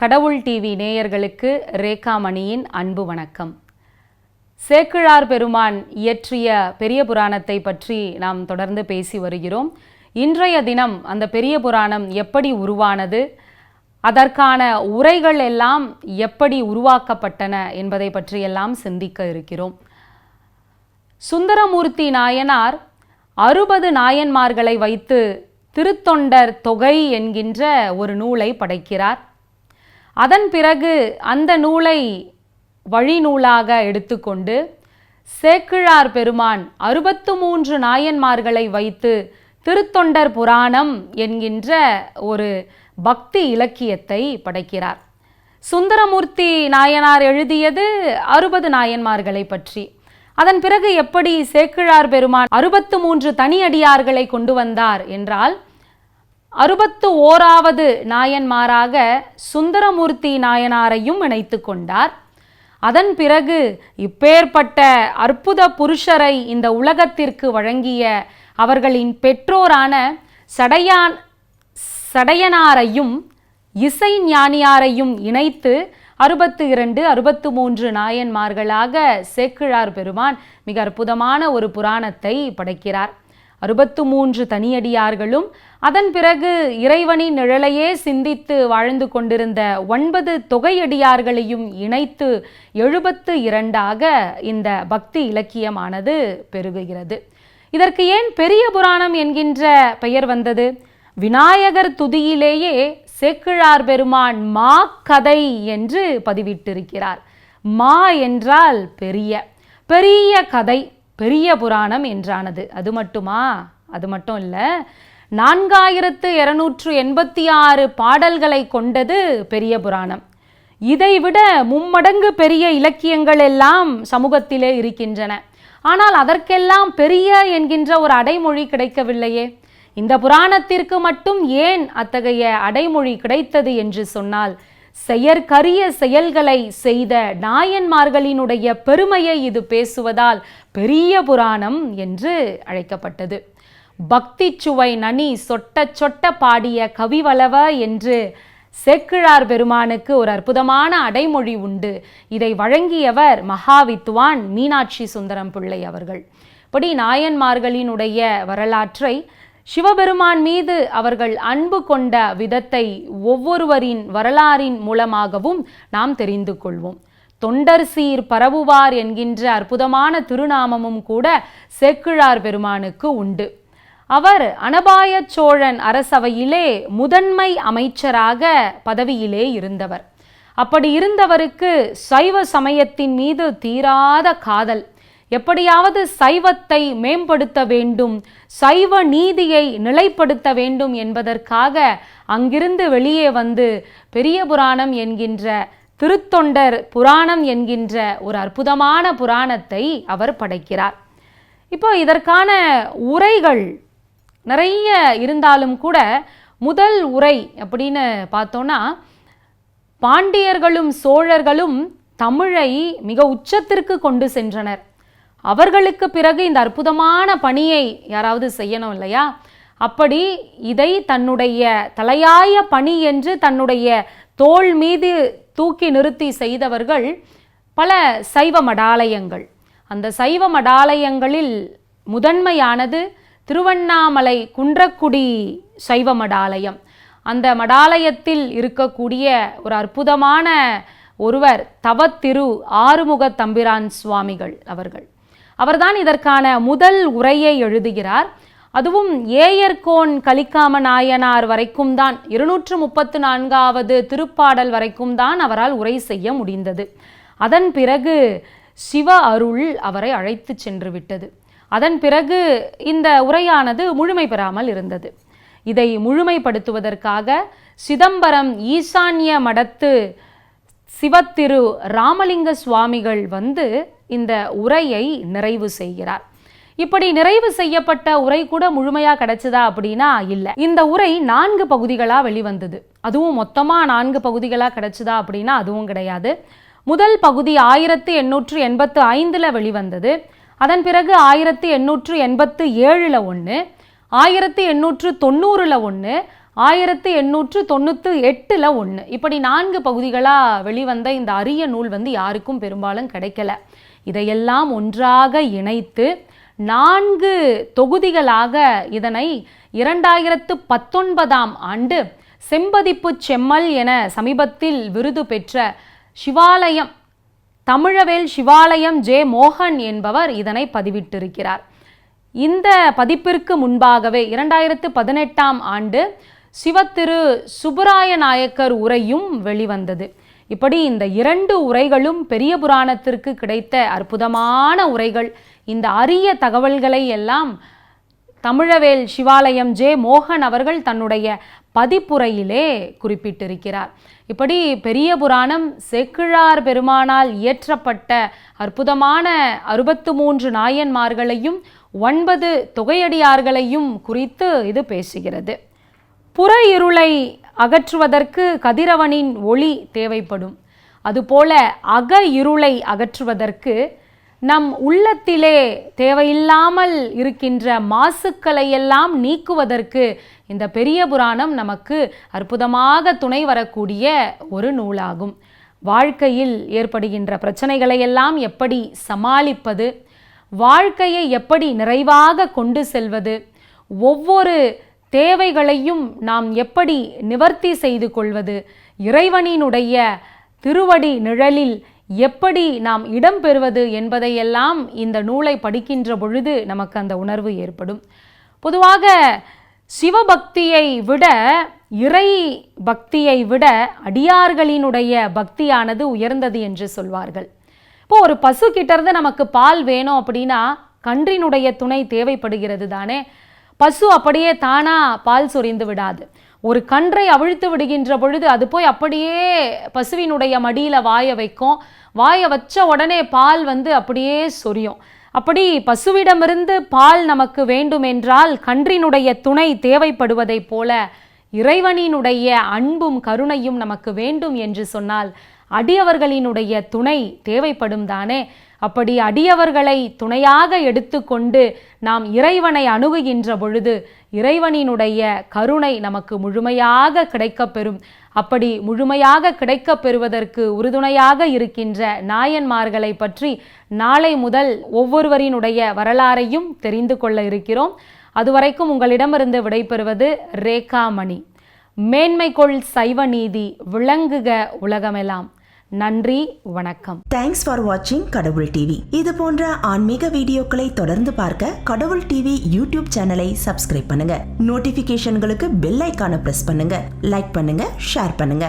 கடவுள் டிவி நேயர்களுக்கு ரேகாமணியின் அன்பு வணக்கம். சேக்கிழார் பெருமான் இயற்றிய பெரிய புராணத்தை பற்றி நாம் தொடர்ந்து பேசி வருகிறோம். இன்றைய தினம் அந்த பெரிய புராணம் எப்படி உருவானது அதற்கான உரைகள் எல்லாம் எப்படி உருவாக்கப்பட்டன என்பதை பற்றியெல்லாம் சிந்திக்க இருக்கிறோம். சுந்தரமூர்த்தி நாயனார் அறுபது நாயன்மார்களை வைத்து திருத்தொண்டர் தொகை என்கின்ற ஒரு நூலை படைக்கிறார். அதன் பிறகு அந்த நூலை வழிநூலாக எடுத்துக்கொண்டு சேக்கிழார் பெருமான் அறுபத்து மூன்று நாயன்மார்களை வைத்து திருத்தொண்டர் புராணம் என்கின்ற ஒரு பக்தி இலக்கியத்தை படைக்கிறார். சுந்தரமூர்த்தி நாயனார் எழுதியது அறுபது நாயன்மார்களை பற்றி. அதன் பிறகு எப்படி சேக்கிழார் பெருமான் அறுபத்து மூன்று தனியடியார்களை கொண்டு வந்தார் என்றால் அறுபத்து ஓராவது நாயன்மாராக சுந்தரமூர்த்தி நாயனாரையும் இணைத்து கொண்டார். அதன் பிறகு இப்பேற்பட்ட அற்புத புருஷரை இந்த உலகத்திற்கு வழங்கிய அவர்களின் பெற்றோரான சடையான் சடையனாரையும் இசை ஞானியாரையும் இணைத்து அறுபத்து இரண்டு அறுபத்து மூன்று நாயன்மார்களாக சேக்கிழார் பெருமான் மிக அற்புதமான ஒரு புராணத்தை படைக்கிறார். அறுபத்து மூன்று தனியடியார்களும் அதன் பிறகு இறைவனின் நிழலையே சிந்தித்து வாழ்ந்து கொண்டிருந்த ஒன்பது தொகையடியார்களையும் இணைத்து எழுபத்து இரண்டாக இந்த பக்தி இலக்கியமானது பெருகுகிறது. இதற்கு ஏன் பெரிய புராணம் என்கின்ற பெயர் வந்தது? விநாயகர் துதியிலேயே சேக்கிழார் பெருமான் மா கதை என்று பதிவிட்டிருக்கிறார். மா என்றால் பெரிய பெரிய கதை. பெரிய புராணம் என்றானது. அது மட்டுமா? அது மட்டும் இல்லை. நான்காயிரத்து இருநூற்று எண்பத்தி ஆறு பாடல்களை கொண்டது பெரிய புராணம். இதைவிட மும்மடங்கு பெரிய இலக்கியங்கள் எல்லாம் சமூகத்திலே இருக்கின்றன. ஆனால் அதற்கெல்லாம் பெரிய என்கின்ற ஒரு அடைமொழி கிடைக்கவில்லையே. இந்த புராணத்திற்கு மட்டும் ஏன் அத்தகைய அடைமொழி கிடைத்தது என்று சொன்னால் செயற்கரிய செயல்களை செய்த நாயன்மார்களினுடைய பெருமையை இது பேசுவதால் பெரிய புராணம் என்று அழைக்கப்பட்டது. பக்தி சுவை நனி சொட்ட சொட்ட பாடிய கவிவளவ என்று சேக்கிழார் பெருமானுக்கு ஒரு அற்புதமான அடைமொழி உண்டு. இதை வழங்கியவர் மகாவித்வான் மீனாட்சி சுந்தரம் பிள்ளை அவர்கள். இப்படி நாயன்மார்களினுடைய வரலாற்றை சிவபெருமான் மீது அவர்கள் அன்பு கொண்ட விதத்தை ஒவ்வொருவரின் வரலாறின் மூலமாகவும் நாம் தெரிந்து கொள்வோம். தொண்டர் சீர் பரவுவார் என்கின்ற அற்புதமான திருநாமமும் கூட சேக்கிழார் பெருமானுக்கு உண்டு. அவர் அனபாய சோழன் அரசவையிலே முதன்மை அமைச்சராக பதவியிலே இருந்தவர். அப்படி இருந்தவருக்கு சைவ சமயத்தின் மீது தீராத காதல். எப்படியாவது சைவத்தை மேம்படுத்த வேண்டும் சைவ நீதியை நிலைப்படுத்த வேண்டும் என்பதற்காக அங்கிருந்து வெளியே வந்து பெரிய புராணம் என்கின்ற திருத்தொண்டர் புராணம் என்கின்ற ஒரு அற்புதமான புராணத்தை அவர் படைக்கிறார். இப்போ இதற்கான உரைகள் நிறைய இருந்தாலும் கூட முதல் உரை அப்படின்னு பார்த்தோன்னா பாண்டியர்களும் சோழர்களும் தமிழை மிக உச்சத்திற்கு கொண்டு சென்றனர். அவர்களுக்கு பிறகு இந்த அற்புதமான பணியை யாராவது செய்யணும் இல்லையா? அப்படி இதை தன்னுடைய தலையாய பணி என்று தன்னுடைய தோள் மீது தூக்கி நிறுத்தி செய்தவர்கள் பல சைவ மடாலயங்கள். அந்த சைவ மடாலயங்களில் முதன்மையானது திருவண்ணாமலை குன்றக்குடி சைவ மடாலயம். அந்த மடாலயத்தில் இருக்கக்கூடிய ஒரு அற்புதமான ஒருவர் தவத்திரு ஆறுமுக தம்பிரான் சுவாமிகள் அவர்கள். அவர்தான் இதற்கான முதல் உரையை எழுதுகிறார். அதுவும் ஏயர்கோன் கலிக்காம நாயனார் வரைக்கும் தான் இருநூற்று முப்பத்து நான்காவது திருப்பாடல் வரைக்கும் தான் அவரால் உரை செய்ய முடிந்தது. அதன் பிறகு சிவ அருள் அவரை அழைத்து சென்று விட்டது. அதன் பிறகு இந்த உரையானது முழுமை பெறாமல் இருந்தது. இதை முழுமைப்படுத்துவதற்காக சிதம்பரம் ஈசான்ய மடத்து சிவத்திரு ராமலிங்க சுவாமிகள் வந்து இந்த உரையை நிறைவு செய்கிறார். இப்படி நிறைவு செய்யப்பட்ட உரை கூட முழுமையா கிடைச்சதா அப்படின்னா இல்லை. இந்த உரை நான்கு பகுதிகளா வெளிவந்தது. அதுவும் மொத்தமா நான்கு பகுதிகளா கிடைச்சதா அப்படின்னா அதுவும் கிடையாது. முதல் பகுதி ஆயிரத்தி எண்ணூற்று எண்பத்து ஐந்தில் வெளிவந்தது. அதன் பிறகு ஆயிரத்தி எண்ணூற்று எண்பத்து ஏழில் ஒன்று ஆயிரத்தி எண்ணூற்று தொண்ணூறில் ஒன்று ஆயிரத்து எண்ணூற்று தொண்ணூற்று எட்டில் ஒன்று இப்படி நான்கு பகுதிகளாக வெளிவந்த இந்த அரிய நூல் வந்து யாருக்கும் பெரும்பாலும் கிடைக்கல. இதையெல்லாம் ஒன்றாக இணைத்து நான்கு தொகுதிகளாக இதனை இரண்டாயிரத்து பத்தொன்பதாம் ஆண்டு செம்பதிப்பு செம்மல் என சமீபத்தில் விருது பெற்ற சிவாலயம் தமிழவேல் சிவாலயம் ஜே மோகன் என்பவர் இதனை பதிவிட்டிருக்கிறார். இந்த பதிப்பிற்கு முன்பாகவே இரண்டாயிரத்து பதினெட்டாம் ஆண்டு சிவத்திரு சுப்பராய நாயக்கர் உரையும் வெளிவந்தது. இப்படி இந்த இரண்டு உரைகளும் பெரிய புராணத்திற்கு கிடைத்த அற்புதமான உரைகள். இந்த அரிய தகவல்களை எல்லாம் தமிழவேல் சிவாலயம் ஜே மோகன் அவர்கள் தன்னுடைய பதிப்புரையிலே குறிப்பிட்டிருக்கிறார். இப்படி பெரிய புராணம் செக்கிழார் பெருமானால் இயற்றப்பட்ட அற்புதமான அறுபத்து மூன்று நாயன்மார்களையும் ஒன்பது தொகையடியார்களையும் குறித்து இது பேசுகிறது. புற இருளை அகற்றுவதற்கு கதிரவனின் ஒளி தேவைப்படும். அதுபோல அக இருளை அகற்றுவதற்கு நம் உள்ளத்திலே தேவையில்லாமல் இருக்கின்ற மாசுக்களை எல்லாம் நீக்குவதற்கு இந்த பெரிய புராணம் நமக்கு அற்புதமாக துணை வரக்கூடிய ஒரு நூலாகும். வாழ்க்கையில் ஏற்படுகின்ற பிரச்சனைகளை எல்லாம் எப்படி சமாளிப்பது? வாழ்க்கையை எப்படி நிறைவாக கொண்டு செல்வது? ஒவ்வொரு தேவைகளையும் நாம் எப்படி நிவர்த்தி செய்து கொள்வது? இறைவனினுடைய திருவடி நிழலில் எப்படி நாம் இடம் பெறுவது என்பதையெல்லாம் இந்த நூலை படிக்கின்ற பொழுது நமக்கு அந்த உணர்வு ஏற்படும். பொதுவாக சிவபக்தியை விட இறை பக்தியை விட அடியார்களினுடைய பக்தியானது உயர்ந்தது என்று சொல்வார்கள். இப்போ ஒரு பசு கிட்டேருந்து நமக்கு பால் வேணும் அப்படின்னா கன்றினுடைய துணை தேவைப்படுகிறது தானே? பசு அப்படியே தானா பால் சொரிந்து விடாது. ஒரு கன்றை அவிழ்த்து விடுகின்ற பொழுது அது போய் அப்படியே பசுவினுடைய மடியில் வாய வைக்கும். வாய வச்ச உடனே பால் வந்து அப்படியே சொரியும். அப்படி பசுவிடமிருந்து பால் நமக்கு வேண்டுமென்றால் கன்றினுடைய துணை தேவைப்படுவதைப் போல இறைவனினுடைய அன்பும் கருணையும் நமக்கு வேண்டும் என்று சொன்னால் அடியவர்களினுடைய துணை தேவைப்படும் தானே? அப்படி அடியவர்களை துணையாக எடுத்துக்கொண்டு நாம் இறைவனை அணுகுகின்ற பொழுது இறைவனினுடைய கருணை நமக்கு முழுமையாக கிடைக்கப்பெறும். அப்படி முழுமையாக கிடைக்கப் பெறுவதற்கு உறுதுணையாக இருக்கின்ற நாயன்மார்களை பற்றி நாளை முதல் ஒவ்வொருவரினுடைய வரலாறையும் தெரிந்து கொள்ள இருக்கிறோம். அதுவரைக்கும் உங்களிடமிருந்து விடைபெறுவது ரேகாமணி. மேன்மைகொள் சைவ நீதி விளங்குக உலகமெல்லாம் நன்றி வணக்கம். தேங்க்ஸ் ஃபார் வாட்சிங் கடவுள் டிவி இது போன்ற ஆன்மீக வீடியோக்களை தொடர்ந்து பார்க்க கடவுள் டிவி யூடியூப் சேனலை சப்ஸ்கிரைப் பண்ணுங்க. நோட்டிபிகேஷன்களுக்கு பெல் ஐக்கான பிரஸ் பண்ணுங்க. லைக் பண்ணுங்க ஷேர் பண்ணுங்க.